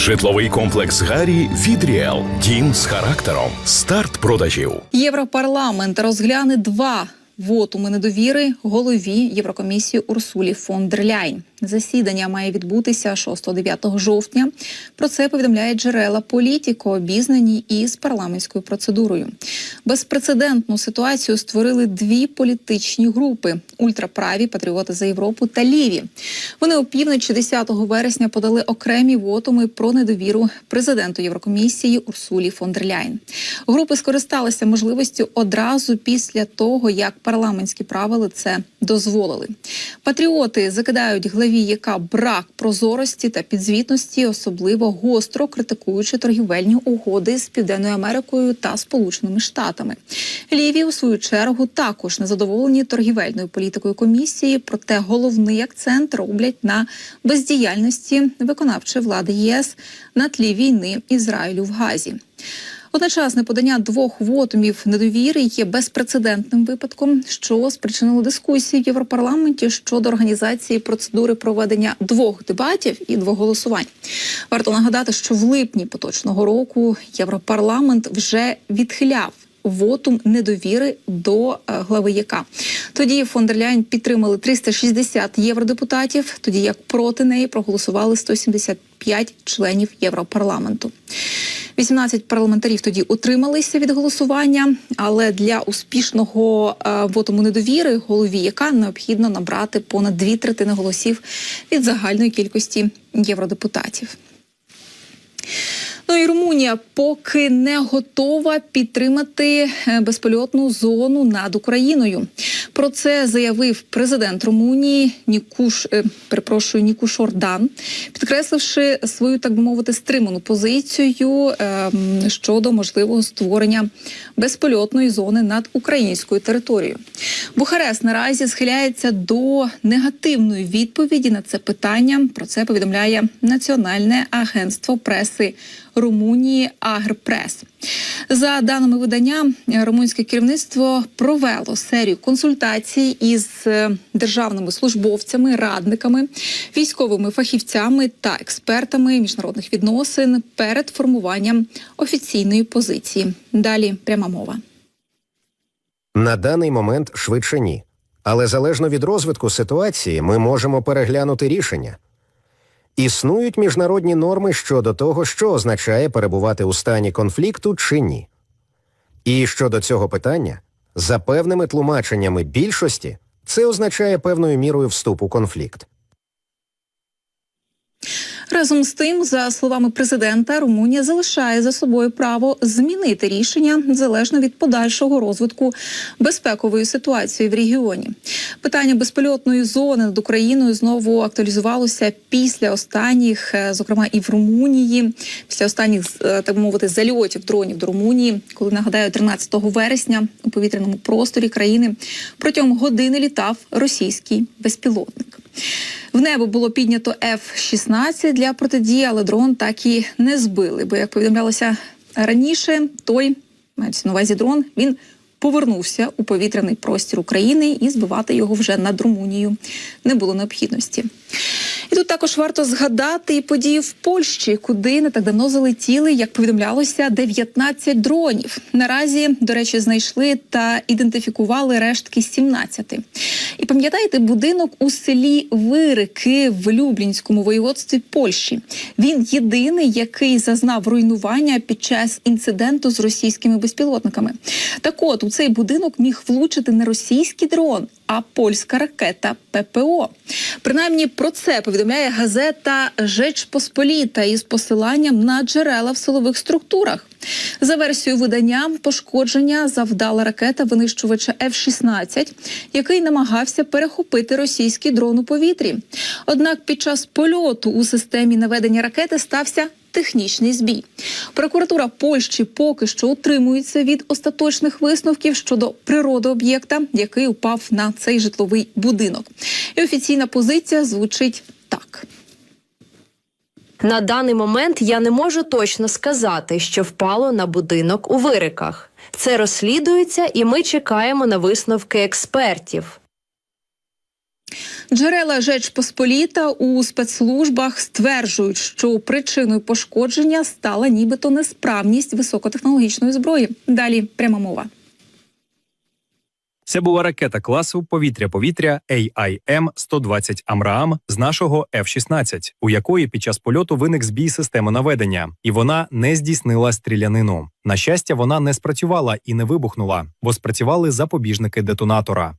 Житловий комплекс Гарі від Ріел. Дім з характером. Старт продажів. Європарламент розгляне два вотуми недовіри голові Єврокомісії Урсулі фон дер Ляйн. Засідання має відбутися 6-9 жовтня. Про це повідомляє джерела політико, обізнані із парламентською процедурою. Безпрецедентну ситуацію створили дві політичні групи: ультраправі патріоти за Європу та ліві. Вони опівночі 10 вересня подали окремі вотуми про недовіру президенту Єврокомісії Урсулі фон дер Ляйн. Групи скористалися можливістю одразу після того, як парламентські правила це дозволили. Патріоти закидають главі, яка брак прозорості та підзвітності, особливо гостро критикуючи торгівельні угоди з Південною Америкою та Сполученими Штатами. Ліві у свою чергу також незадоволені торгівельною політикою комісії, проте головний акцент роблять на бездіяльності виконавчої влади ЄС на тлі війни Ізраїлю в Газі. Одночасне подання двох вотумів недовіри є безпрецедентним випадком, що спричинило дискусії в Європарламенті щодо організації процедури проведення двох дебатів і двох голосувань. Варто нагадати, що в липні поточного року Європарламент вже відхиляв. Вотум недовіри до е, глави ЯК. Тоді фон дер Ляйн підтримали 360 євродепутатів, тоді як проти неї проголосували 175 членів Європарламенту. 18 парламентарів тоді утрималися від голосування, але для успішного е, вотуму недовіри голові яка необхідно набрати понад дві третини голосів від загальної кількості євродепутатів. Ну і Румунія поки не готова підтримати е, безпольотну зону над Україною. Про це заявив президент Румунії Нікуш, е, перепрошую, Нікуш Ордан, підкресливши свою, так би мовити, стриману позицію е, щодо можливого створення безпольотної зони над українською територією. Бухарест наразі схиляється до негативної відповіді на це питання. Про це повідомляє Національне агентство преси Румунії Агрпрес. За даними видання, румунське керівництво провело серію консультацій із е, державними службовцями, радниками, військовими фахівцями та експертами міжнародних відносин перед формуванням офіційної позиції. Далі пряма мова. На даний момент швидше ні. Але залежно від розвитку ситуації, ми можемо переглянути рішення. Існують міжнародні норми щодо того, що означає перебувати у стані конфлікту чи ні. І щодо цього питання, за певними тлумаченнями більшості, це означає певною мірою вступ у конфлікт. Разом з тим, за словами президента, Румунія залишає за собою право змінити рішення залежно від подальшого розвитку безпекової ситуації в регіоні. Питання безпольотної зони над Україною знову актуалізувалося після останніх, е, зокрема і в Румунії, після останніх е, так мовити зальотів дронів до Румунії, коли нагадаю, 13 вересня у повітряному просторі країни протягом години літав російський безпілотник. В небо було піднято F-16 для протидії, але дрон так і не збили. Бо як повідомлялося раніше, той мається на увазі дрон він. Повернувся у повітряний простір України і збивати його вже над Румунією не було необхідності. Тут також варто згадати і події в Польщі, куди не так давно залетіли, як повідомлялося, 19 дронів. Наразі, до речі, знайшли та ідентифікували рештки 17. І пам'ятаєте, будинок у селі Вирики в Люблінському воєводстві Польщі. Він єдиний, який зазнав руйнування під час інциденту з російськими безпілотниками. Так от у цей будинок міг влучити не російський дрон, а польська ракета ППО. Принаймні про це повідомляє газета Жеч Посполіта із посиланням на джерела в силових структурах. За версією видання, пошкодження завдала ракета винищувача F-16, який намагався перехопити російський дрон у повітрі. Однак під час польоту у системі наведення ракети стався технічний збій. Прокуратура Польщі поки що утримується від остаточних висновків щодо природи об'єкта, який упав на цей житловий будинок. І офіційна позиція звучить так. На даний момент я не можу точно сказати, що впало на будинок у вириках. Це розслідується, і ми чекаємо на висновки експертів. Джерела Жеч Посполіта у спецслужбах стверджують, що причиною пошкодження стала нібито несправність високотехнологічної зброї. Далі пряма мова. Це була ракета класу повітря-повітря AIM-120 Амраам з нашого F-16, у якої під час польоту виник збій системи наведення, і вона не здійснила стрілянину. На щастя, вона не спрацювала і не вибухнула, бо спрацювали запобіжники детонатора.